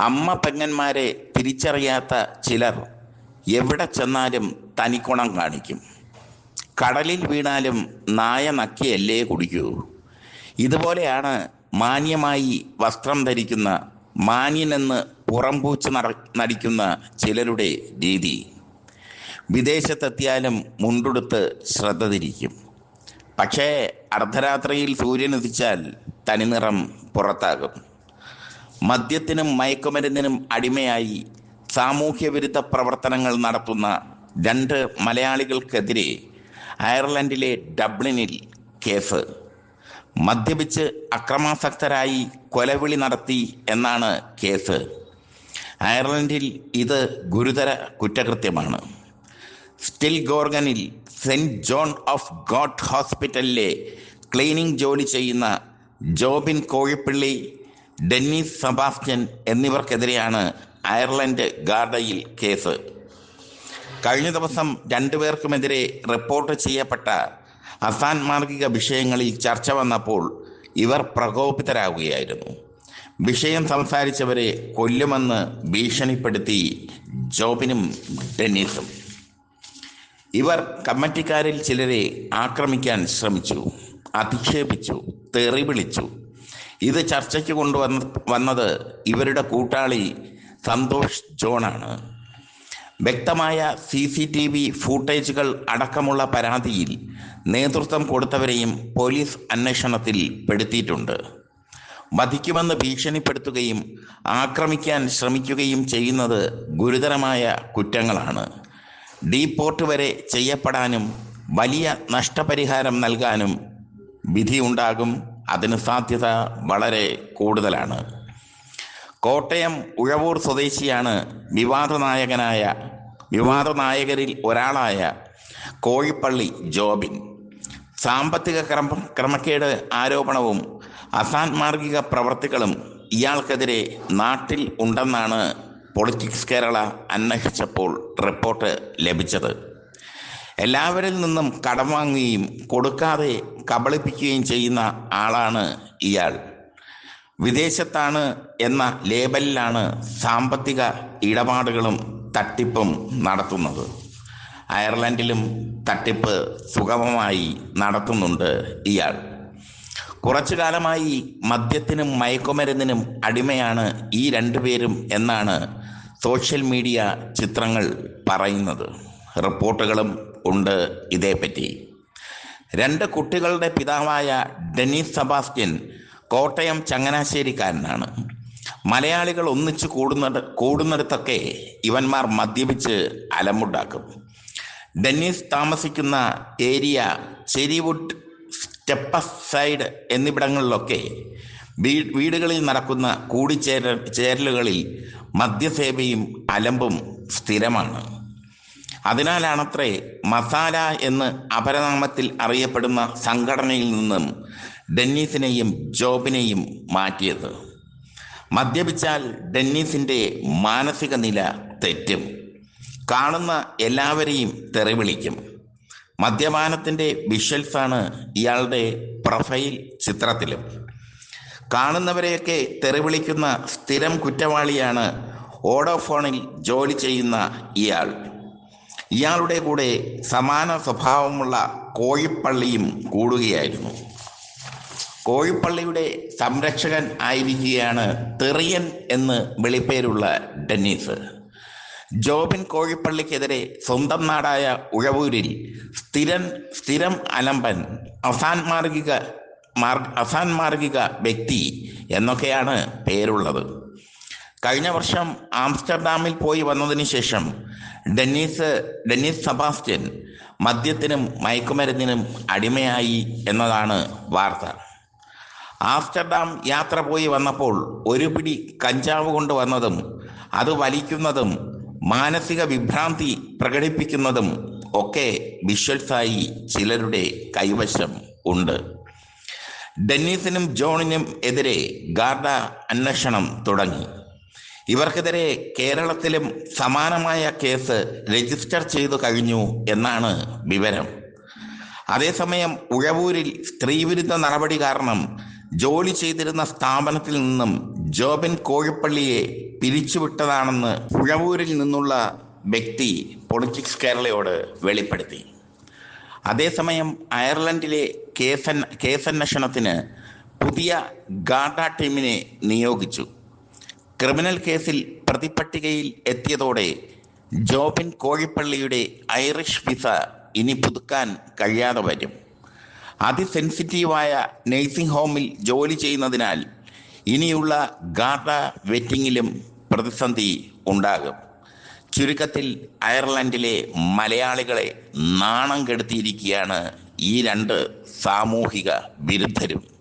അമ്മ പെങ്ങന്മാരെ തിരിച്ചറിയാത്ത ചിലർ എവിടെ ചെന്നാലും തനിക്കുണം കാണിക്കും. കടലിൽ വീണാലും നായ നക്കിയല്ലേ കുടിക്കൂ. ഇതുപോലെയാണ് മാന്യമായി വസ്ത്രം ധരിക്കുന്ന മാന്യനെന്ന് പുറംപൂച്ച് നട നടിക്കുന്ന ചിലരുടെ രീതി. വിദേശത്തെത്തിയാലും മുണ്ടുടുത്ത് ശ്രദ്ധ തിരിക്കും. പക്ഷേ അർദ്ധരാത്രിയിൽ സൂര്യൻ ഉദിച്ചാൽ തനിനിറം പുറത്താകും. മദ്യത്തിനും മയക്കുമരുന്നിനും അടിമയായി സാമൂഹ്യവിരുദ്ധ പ്രവർത്തനങ്ങൾ നടത്തുന്ന രണ്ട് മലയാളികൾക്കെതിരെ അയർലൻഡിലെ ഡബ്ലിനിൽ കേസ്. മദ്യപിച്ച് അക്രമാസക്തരായി കൊലവിളി നടത്തി എന്നാണ് കേസ്. അയർലൻഡിൽ ഇത് ഗുരുതര കുറ്റകൃത്യമാണ്. സ്റ്റിൽ ഗോർഗനിൽ സെന്റ് ജോൺ ഓഫ് ഗോഡ് ഹോസ്പിറ്റലിലെ ക്ലീനിംഗ് ജോലി ചെയ്യുന്ന ജോബിൻ കോഴിപ്പള്ളി ഡെന്നീസ് സബാസ്റ്റ്യൻ എന്നിവർക്കെതിരെയാണ് അയർലൻഡ് ഗാർഡയിൽ കേസ്. കഴിഞ്ഞ ദിവസം രണ്ടുപേർക്കുമെതിരെ റിപ്പോർട്ട് ചെയ്യപ്പെട്ട അസാൻമാർഗിക വിഷയങ്ങളിൽ ചർച്ച വന്നപ്പോൾ ഇവർ പ്രകോപിതരാകുകയായിരുന്നു വിഷയം സംസാരിച്ചവരെ കൊല്ലുമെന്ന് ഭീഷണിപ്പെടുത്തി ജോബിനും ഡെന്നീസും. ഇവർ കമ്മിറ്റിക്കാരിൽ ചിലരെ ആക്രമിക്കാൻ ശ്രമിച്ചു അധിക്ഷേപിച്ചു തെറി വിളിച്ചു ഇത് ചർച്ചയ്ക്ക് കൊണ്ടുവന്ന വന്നത് ഇവരുടെ കൂട്ടാളി സന്തോഷ് ജോണാണ്. വ്യക്തമായ സി സി ടി വി ഫൂട്ടേജുകൾ അടക്കമുള്ള പരാതിയിൽ നേതൃത്വം കൊടുത്തവരെയും പോലീസ് അന്വേഷണത്തിൽ പെടുത്തിയിട്ടുണ്ട്. വധിക്കുമെന്ന് ഭീഷണിപ്പെടുത്തുകയും ആക്രമിക്കാൻ ശ്രമിക്കുകയും ചെയ്യുന്നത് ഗുരുതരമായ കുറ്റങ്ങളാണ്. ഡീപ്പോർട്ട് വരെ ചെയ്യപ്പെടാനും വലിയ നഷ്ടപരിഹാരം നൽകാനും വിധിയുണ്ടാകും. അതിന് സാധ്യത വളരെ കൂടുതലാണ്. കോട്ടയം ഉഴവൂർ സ്വദേശിയാണ് വിവാദ നായകനായ വിവാദ നായകരിൽ ഒരാളായ കോഴിപ്പള്ളി ജോബിൻ. സാമ്പത്തിക ക്രമ ക്രമക്കേട് ആരോപണവും അസാൻമാർഗിക പ്രവർത്തികളും ഇയാൾക്കെതിരെ നാട്ടിൽ ഉണ്ടെന്നാണ് പൊളിറ്റിക്സ് കേരള അന്വേഷിച്ചപ്പോൾ റിപ്പോർട്ട് ലഭിച്ചത്. എല്ലാവരിൽ നിന്നും കടം വാങ്ങുകയും കൊടുക്കാതെ കബളിപ്പിക്കുകയും ചെയ്യുന്ന ആളാണ് ഇയാൾ. വിദേശത്താണ് എന്ന ലേബലിലാണ് സാമ്പത്തിക ഇടപാടുകളും തട്ടിപ്പും നടത്തുന്നത്. അയർലൻഡിലും തട്ടിപ്പ് സുഗമമായി നടത്തുന്നുണ്ട് ഇയാൾ. കുറച്ചു കാലമായി മദ്യത്തിനും മയക്കുമരുന്നിനും അടിമയാണ് ഈ രണ്ടുപേരും എന്നാണ് സോഷ്യൽ മീഡിയ ചിത്രങ്ങൾ പറയുന്നത്. റിപ്പോർട്ടുകളും ഉണ്ട് ഇതേപ്പറ്റി. രണ്ട് കുട്ടികളുടെ പിതാവായ ഡെന്നീസ് സബാസ്റ്റ്യൻ കോട്ടയം ചങ്ങനാശ്ശേരിക്കാരനാണ്. മലയാളികൾ ഒന്നിച്ചു കൂടുന്നിട കൂടുന്നിടത്തൊക്കെ ഇവന്മാർ മദ്യപിച്ച് അലമുണ്ടാക്കും. ഡെന്നീസ് താമസിക്കുന്ന ഏരിയ ചെരിവുഡ് സ്റ്റെപ്പസ് സൈഡ് എന്നിവിടങ്ങളിലൊക്കെ വീടുകളിൽ നടക്കുന്ന കൂടിച്ചേര ചേരലുകളിൽ മദ്യസേവയും അലമ്പും സ്ഥിരമാണ്. അതിനാലാണത്രേ മസാല എന്ന് അപരനാമത്തിൽ അറിയപ്പെടുന്ന സംഘടനയിൽ നിന്നും ഡെന്നീസിനെയും ജോബിനെയും മാറ്റിയത്. മദ്യപിച്ചാൽ ഡെന്നീസിന്റെ മാനസിക നില തെറ്റും. കാണുന്ന എല്ലാവരെയും തെറിവിളിക്കും. മദ്യപാനത്തിന്റെ വിഷ്വൽസാണ് ഇയാളുടെ പ്രൊഫൈൽ ചിത്രത്തിലും. കാണുന്നവരെയൊക്കെ തെറിവിളിക്കുന്ന സ്ഥിരം കുറ്റവാളിയാണ് ഓഡോഫോണിൽ ജോലി ചെയ്യുന്ന ഇയാൾ. ഇയാളുടെ കൂടെ സമാന സ്വഭാവമുള്ള കോഴിപ്പള്ളിയും കൂടുകയായിരുന്നു. കോഴിപ്പള്ളിയുടെ സംരക്ഷകൻ ആയിരിക്കുകയാണ് തെറിയൻ എന്ന് വെളിപ്പേരുള്ള ഡെന്നീസ്. ജോബിൻ കോഴിപ്പള്ളിക്കെതിരെ സ്വന്തം നാടായ ഉഴവൂരിൽ സ്ഥിരൻ സ്ഥിരം അലമ്പൻ അസാൻമാർഗിക മാർ അസാൻമാർഗിക വ്യക്തി എന്നൊക്കെയാണ് പേരുള്ളത്. കഴിഞ്ഞ വർഷം ആംസ്റ്റർഡാമിൽ പോയി വന്നതിന് ശേഷം ഡെന്നീസ് ഡെന്നീസ് സബാസ്റ്റ്യൻ മദ്യത്തിനും മയക്കുമരുന്നിനും അടിമയായി എന്നതാണ് വാർത്ത. ആംസ്റ്റർഡാം യാത്ര പോയി വന്നപ്പോൾ ഒരു പിടി കഞ്ചാവ് കൊണ്ടുവന്നതും അത് വലിക്കുന്നതും മാനസിക വിഭ്രാന്തി പ്രകടിപ്പിക്കുന്നതും ഒക്കെ വിഷ്വൽസായി ചിലരുടെ കൈവശം ഉണ്ട്. ഡെന്നീസിനും ജോണിനും എതിരെ ഗാർഡ അന്വേഷണം തുടങ്ങി. ഇവർക്കെതിരെ കേരളത്തിലും സമാനമായ കേസ് രജിസ്റ്റർ ചെയ്തു കഴിഞ്ഞു എന്നാണ് വിവരം. അതേസമയം ഉഴവൂരിൽ സ്ത്രീവിരുദ്ധ നടപടി കാരണം ജോലി ചെയ്തിരുന്ന സ്ഥാപനത്തിൽ നിന്നും ജോബിൻ കോഴിപ്പള്ളിയെ പിരിച്ചുവിട്ടതാണെന്ന് ഉഴവൂരിൽ നിന്നുള്ള വ്യക്തി പൊളിറ്റിക്സ് കേരളയോട് വെളിപ്പെടുത്തി. അതേസമയം അയർലൻഡിലെ കേസൻ കേസന്വേഷണത്തിന് പുതിയ ഗാഡ ടീമിനെ നിയോഗിച്ചു. ക്രിമിനൽ കേസിൽ പ്രതിപട്ടികയിൽ എത്തിയതോടെ ജോബിൻ കോഴിപ്പള്ളിയുടെ ഐറിഷ് വിസ ഇനി പുതുക്കാൻ കഴിയാതെ വരും. അതിസെൻസിറ്റീവായ നഴ്സിംഗ് ഹോമിൽ ജോലി ചെയ്യുന്നതിനാൽ ഇനിയുള്ള ഗാർഡ വെറ്റിങ്ങിലും പ്രതിസന്ധി ഉണ്ടാകും. ചുരുക്കത്തിൽ അയർലൻഡിലെ മലയാളികളെ നാണം കെടുത്തിയിരിക്കുകയാണ് ഈ രണ്ട് സാമൂഹിക വിരുദ്ധരും.